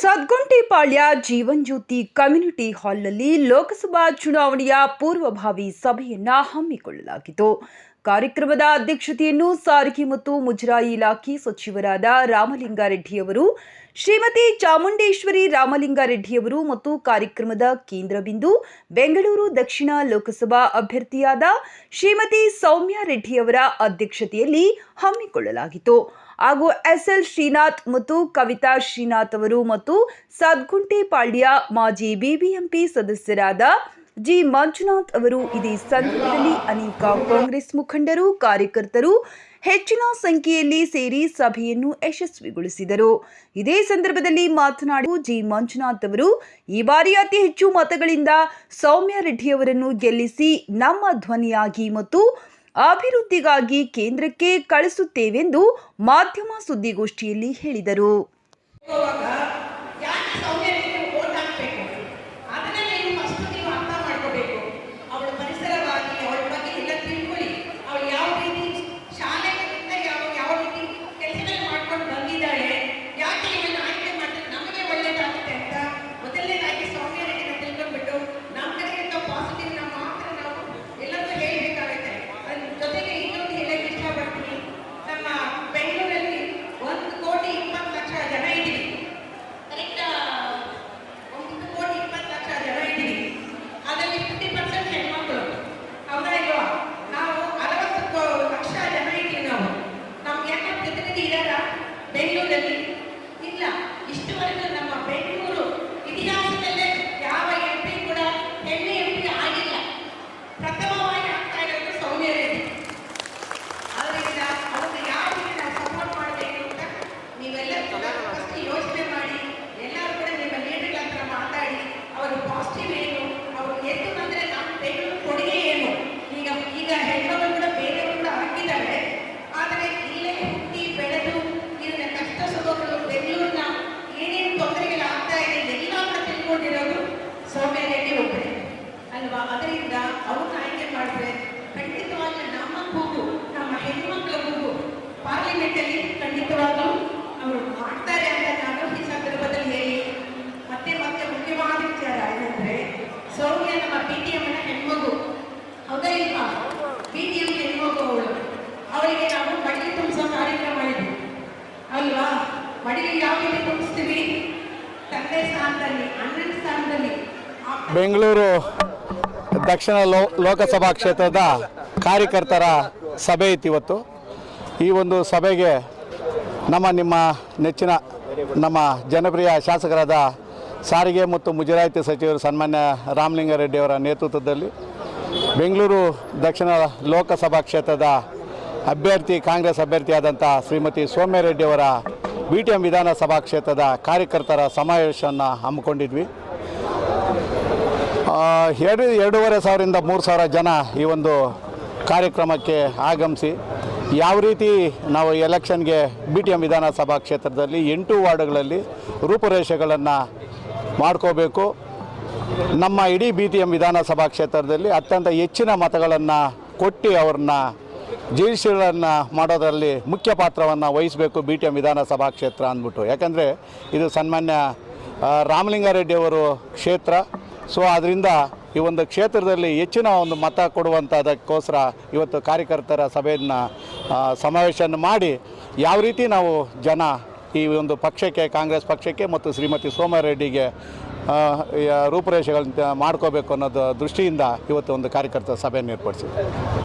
ಸದ್ಗುಂಟೆಪಾಳ್ಯ Jeevan Jyoti community ಹಾಲ್ನಲ್ಲಿ ಲೋಕಸಭಾ ಚುನಾವಣೆಯ ಪೂರ್ವಭಾವಿ ಸಭೆಯನ್ನ ಹಮ್ಮಿಕೊಳ್ಳಲಾಗಿತ್ತು. ಕಾರ್ಯಕ್ರಮದ ಅಧ್ಯಕ್ಷತೆಯನ್ನು ಸಾರಿಗೆ ಮತ್ತು ಮುಜರಾಯಿ ಇಲಾಖೆ ಸಚಿವರಾದ ರಾಮಲಿಂಗಾರೆಡ್ಡಿಯವರು ಶ್ರೀಮತಿ ಚಾಮುಂಡೇಶ್ವರಿ ರಾಮಲಿಂಗಾರೆಡ್ಡಿಯವರು ಮತ್ತು ಕಾರ್ಯಕ್ರಮದ ಕೇಂದ್ರ ಬಿಂದು ಬೆಂಗಳೂರು ದಕ್ಷಿಣ ಲೋಕಸಭಾ ಅಭ್ಯರ್ಥಿಯಾದ ಶ್ರೀಮತಿ ಸೌಮ್ಯ ರೆಡ್ಡಿಯವರ ಅಧ್ಯಕ್ಷತೆಯಲ್ಲಿ ಹಮ್ಮಿಕೊಳ್ಳಲಾಗಿತ್ತು. ಹಾಗೂ ಎಸ್ಎಲ್ ಶ್ರೀನಾಥ್ ಮತ್ತು ಕವಿತಾ ಶ್ರೀನಾಥ್ ಅವರು ಮತ್ತು ಸದ್ಗುಂಟೆಪಾಳ್ಯ ಮಾಜಿ ಬಿಬಿಎಂಪಿ ಸದಸ್ಯರಾದ ಜಿ ಮಂಜುನಾಥ್ ಅವರು ಇದೇ ಸಂದರ್ಭದಲ್ಲಿ ಅನೇಕ ಕಾಂಗ್ರೆಸ್ ಮುಖಂಡರು, ಕಾರ್ಯಕರ್ತರು ಹೆಚ್ಚಿನ ಸಂಖ್ಯೆಯಲ್ಲಿ ಸೇರಿ ಸಭೆಯನ್ನು ಯಶಸ್ವಿಗೊಳಿಸಿದರು. ಇದೇ ಸಂದರ್ಭದಲ್ಲಿ ಮಾತನಾಡಿದ ಜಿ ಮಂಜುನಾಥ್ ಅವರು, ಈ ಬಾರಿ ಅತಿ ಹೆಚ್ಚು ಮತಗಳಿಂದ ಸೌಮ್ಯ ರೆಡ್ಡಿಯವರನ್ನು ಗೆಲ್ಲಿಸಿ ನಮ್ಮ ಧ್ವನಿಯಾಗಿ ಮತ್ತು ಅಭಿವೃದ್ಧಿಗಾಗಿ ಕೇಂದ್ರಕ್ಕೆ ಕಳಿಸುತ್ತೇವೆಂದು ಮಾಧ್ಯಮ ಸುದ್ದಿಗೋಷ್ಠಿಯಲ್ಲಿ ಹೇಳಿದರು. ಎಮ್ನ ಹೆಣ್ಮಗು. ಹೌದಾ ಇಲ್ವಾ? ಬಿಟಿಎಂ ಹೆಣ್ಮಗು ಅವಳು. ಅವಳಿಗೆ ನಾವು ಮಡಿಗೆ ತುಂಬಿಸೋ ಕಾರ್ಯಕ್ರಮ ಮಾಡಿದ್ವಿ. ಅಲ್ವಾ? ಮಡಿಗೆ ಯಾವ ರೀತಿ ತುಂಬಿಸ್ತೀವಿ? ತಂದೆ ಸ್ಥಾನದಲ್ಲಿ, ಅಣ್ಣನ ಸ್ಥಾನದಲ್ಲಿ. ಬೆಂಗಳೂರು ದಕ್ಷಿಣ ಲೋ, ಲೋಕಸಭಾ ಕ್ಷೇತ್ರದ ಕಾರ್ಯಕರ್ತರ ಸಭೆ ಇತ್ತು ಇವತ್ತು ಈ ಒಂದು ಸಭೆಗೆ ನಮ್ಮ ನಿಮ್ಮ ನೆಚ್ಚಿನ ನಮ್ಮ ಜನಪ್ರಿಯ ಶಾಸಕರಾದ ಸಾರಿಗೆ ಮತ್ತು ಮುಜರಾಯಿತಿ ಸಚಿವರು ಸನ್ಮಾನ್ಯ ರಾಮಲಿಂಗಾರೆಡ್ಡಿಯವರ ನೇತೃತ್ವದಲ್ಲಿ ಬೆಂಗಳೂರು ದಕ್ಷಿಣ ಲೋಕಸಭಾ ಕ್ಷೇತ್ರದ ಅಭ್ಯರ್ಥಿ, ಕಾಂಗ್ರೆಸ್ ಅಭ್ಯರ್ಥಿಯಾದಂಥ ಶ್ರೀಮತಿ ಸೋಮ್ಯ ರೆಡ್ಡಿಯವರ ಬಿ ಟಿ ಎಂ ವಿಧಾನಸಭಾ ಕ್ಷೇತ್ರದ ಕಾರ್ಯಕರ್ತರ ಸಮಾವೇಶವನ್ನು ಹಮ್ಮಿಕೊಂಡಿದ್ವಿ. ಎರಡು, ಎರಡೂವರೆ ಸಾವಿರದಿಂದ ಮೂರು ಸಾವಿರ ಜನ ಈ ಒಂದು ಕಾರ್ಯಕ್ರಮಕ್ಕೆ ಆಗಮಿಸಿ ಯಾವ ರೀತಿ ನಾವು ಎಲೆಕ್ಷನ್ಗೆ ಬಿ ಟಿ ಎಂ ವಿಧಾನಸಭಾ ಕ್ಷೇತ್ರದಲ್ಲಿ ಎಂಟು ವಾರ್ಡ್ಗಳಲ್ಲಿ ರೂಪುರೇಷೆಗಳನ್ನು ಮಾಡ್ಕೋಬೇಕು. ನಮ್ಮ ಇಡೀ ಬಿ ಟಿ ಎಂ ವಿಧಾನಸಭಾ ಕ್ಷೇತ್ರದಲ್ಲಿ ಅತ್ಯಂತ ಹೆಚ್ಚಿನ ಮತಗಳನ್ನು ಕೊಟ್ಟು ಅವ್ರನ್ನ ಜಯಿಸಿಗಳನ್ನು ಮಾಡೋದರಲ್ಲಿ ಮುಖ್ಯ ಪಾತ್ರವನ್ನು ವಹಿಸಬೇಕು ಬಿ ಟಿ ಎಂ ವಿಧಾನಸಭಾ ಕ್ಷೇತ್ರ ಅಂದ್ಬಿಟ್ಟು. ಯಾಕಂದರೆ ಇದು ಸನ್ಮಾನ್ಯ ರಾಮಲಿಂಗಾರೆಡ್ಡಿಯವರು ಕ್ಷೇತ್ರ. ಸೊ ಅದರಿಂದ ಈ ಒಂದು ಕ್ಷೇತ್ರದಲ್ಲಿ ಹೆಚ್ಚಿನ ಒಂದು ಮತ ಕೊಡುವಂಥದಕ್ಕೋಸ್ಕರ ಇವತ್ತು ಕಾರ್ಯಕರ್ತರ ಸಭೆಯನ್ನು ಸಮಾವೇಶವನ್ನು ಮಾಡಿ ಯಾವ ರೀತಿ ನಾವು ಜನ ಈ ಒಂದು ಪಕ್ಷಕ್ಕೆ, ಕಾಂಗ್ರೆಸ್ ಪಕ್ಷಕ್ಕೆ ಮತ್ತು ಶ್ರೀಮತಿ ಸೋಮರೆಡ್ಡಿಗೆ ರೂಪುರೇಷೆಗಳನ್ನ ಮಾಡ್ಕೋಬೇಕು ಅನ್ನೋದು ದೃಷ್ಟಿಯಿಂದ ಇವತ್ತು ಒಂದು ಕಾರ್ಯಕರ್ತರ ಸಭೆಯನ್ನು ಏರ್ಪಡಿಸಿದೆ